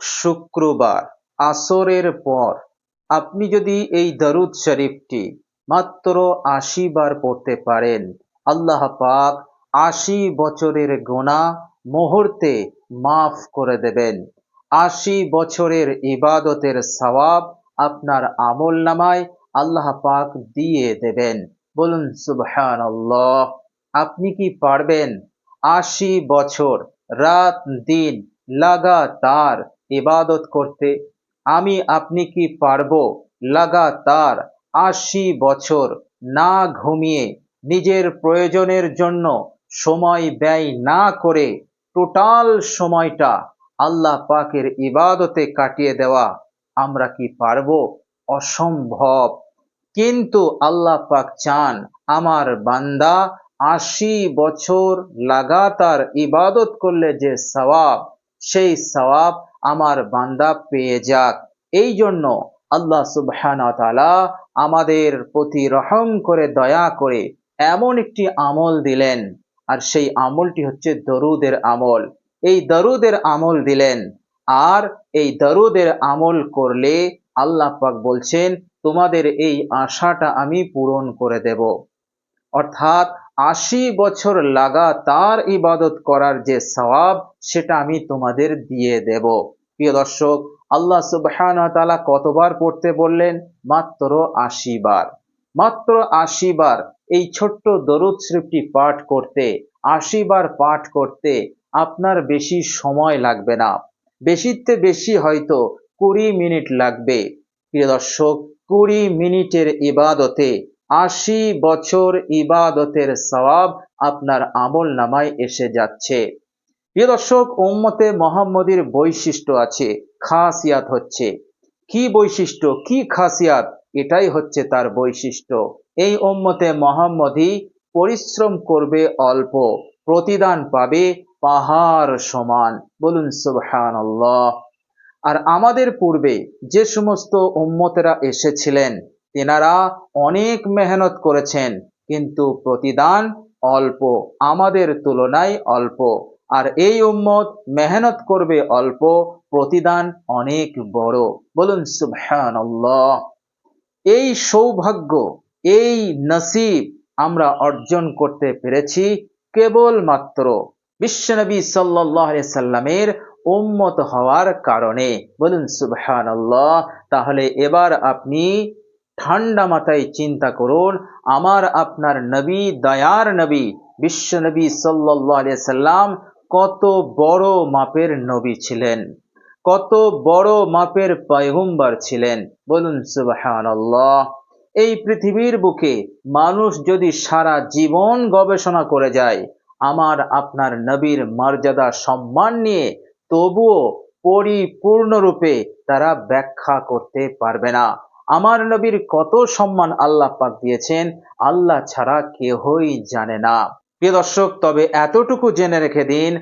শুক্রবার, আসরের পর। আপনি যদি এই দারুদ শরীফটি মাত্র আশি বার পড়তে পারেন, আল্লাহ পাক আশি বছরের গোনা মুহূর্তে মাফ করে দেবেন। আশি বছরের ইবাদতের সওয়াব আপনার আমল নামায় আল্লাহ পাক দিয়ে দেবেন। বলুন সুবহান আপনি কি পারবেন? আশি বছর, রাত, দিন, লাগাতার ইবাদত করতে, আমি আপনি কি পারব? লাগাতার আশি বছর না ঘুমিয়ে নিজের প্রয়োজনের জন্য সময় ব্যয় না করে টোটাল সময়টা আল্লাহ পাকের ইবাদতে কাটিয়ে দেওয়া আমরা কি পারব? অসম্ভব। কিন্তু আল্লাহ পাক চান আমার বান্দা আশি বছর লাগাতার ইবাদত করলে যে সওয়াব, সেই সওয়াব আমার বান্দা পেয়ে যাক। এই জন্য আল্লাহ সুবহান তালা আমাদের প্রতি রহম করে, দয়া করে এমন একটি আমল দিলেন। আর সেই আমলটি হচ্ছে দরুদের আমল। এই দরুদের আমল দিলেন। আর এই দরুদের আমল করলে আল্লাহ পাক বলছেন, তোমাদের এই আশাটা আমি পূরণ করে দেব। অর্থাৎ আশি বছর লাগাতার ইবাদত করার যে সওয়াব, সেটা আমি তোমাদের দিয়ে দেব। প্রিয় দর্শক, আল্লাহ সুবহান তালা কতবার পড়তে বললেন? মাত্র আশি বার। মাত্র আশি বার এই ছোট্ট দরুদ শরীফটি পাঠ করতে, আশি বার পাঠ করতে আপনার বেশি সময় লাগবে না। বেশিতে বেশি হয়তো কুড়ি মিনিট লাগবে। প্রিয় দর্শক, কুড়ি মিনিটের ইবাদতে আশি বছর ইবাদতের সওয়াব আপনার আমল নামায় এসে যাচ্ছে। প্রিয় দর্শক, উম্মতে মোহাম্মদীর বৈশিষ্ট্য আছে, খাসিয়াত হচ্ছে। কি বৈশিষ্ট্য, কি খাসিয়াত? এটাই হচ্ছে তার বৈশিষ্ট্য। এই উম্মতে মোহাম্মদী পরিশ্রম করবে অল্প, প্রতিদান পাবে পাহাড় সমান। বলুন সুবহান আর আমাদের পূর্বে যে সমস্ত উম্মতেরা এসেছিলেন তেনারা অনেক মেহনত করেছেন, কিন্তু প্রতিদান অল্প, আমাদের তুলনায় অল্প। আর এই উম্মত মেহনত করবে অল্প, প্রতিদান অনেক বড়। বলুন সুবহান এই সৌভাগ্য, এই নসিব আমরা অর্জন করতে পেরেছি কেবলমাত্র বিশ্বনবী সাল্লাহ সাল্লামের উম্মত হওয়ার কারণে। বলুন সুবহান তাহলে এবার আপনি ঠান্ডা মাথায় চিন্তা করুন, আমার আপনার নবী, দয়ার নবী, বিশ্ব নবী সাল্লাহ সাল্লাম কত বড় মাপের নবী ছিলেন, কত বড় মাপের পয়গম্বর ছিলেন। বলুন সুবহান এই পৃথিবীর বুকে মানুষ যদি সারা জীবন গবেষণা করে যায়, আমার আপনার নবীর মর্যাদা, সম্মান নিয়ে তবুও পরিপূর্ণরূপে তারা ব্যাখ্যা করতে পারবে না। আমার নবীর কত সম্মান আল্লাহ পাক দিয়েছেন, আল্লাহ ছাড়া কেহই জানে না। প্রিয় দর্শক, তবে এতটুকু জেনে রেখে দিন,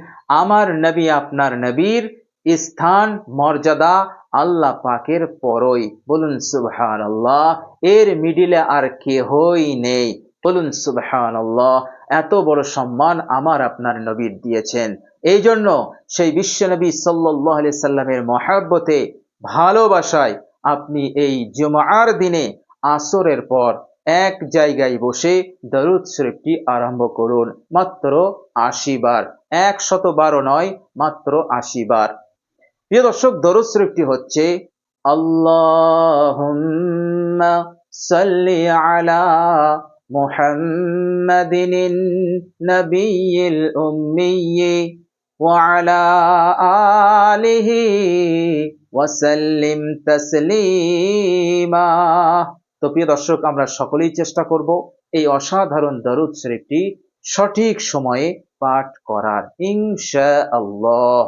আমার নবী আপনার নবীর স্থান, মর্যাদা আল্লাহ পাকের পরই। বলুন সুবহান আল্লাহ এর মিডিলে আর কেহই নেই। বলুন সুবহান আল্লাহ এত বড় সম্মান আমার আপনার নবীর দিয়েছেন। এই জন্য সেই বিশ্বনবী সাল্লাহ সাল্লামের মহাব্বতে, ভালোবাসায় আপনি এই জুমার দিনে আসরের পর এক জায়গায় বসে দরুদ শরীফটি আরম্ভ করুন। মাত্র আশি বার। একশত বারো নয়, মাত্র আশি বার। প্রিয় দর্শক, দরুদ শরীফটি হচ্ছে আল্লাহ আলা وعلى آله ওয়াসাল্লিম তাসলিমা তো প্রিয় দর্শক আমরা সকলেই চেষ্টা করব এই অসাধারণ দরুদ শরীফটি সঠিক সময়ে পাঠ করার ইনশা আল্লাহ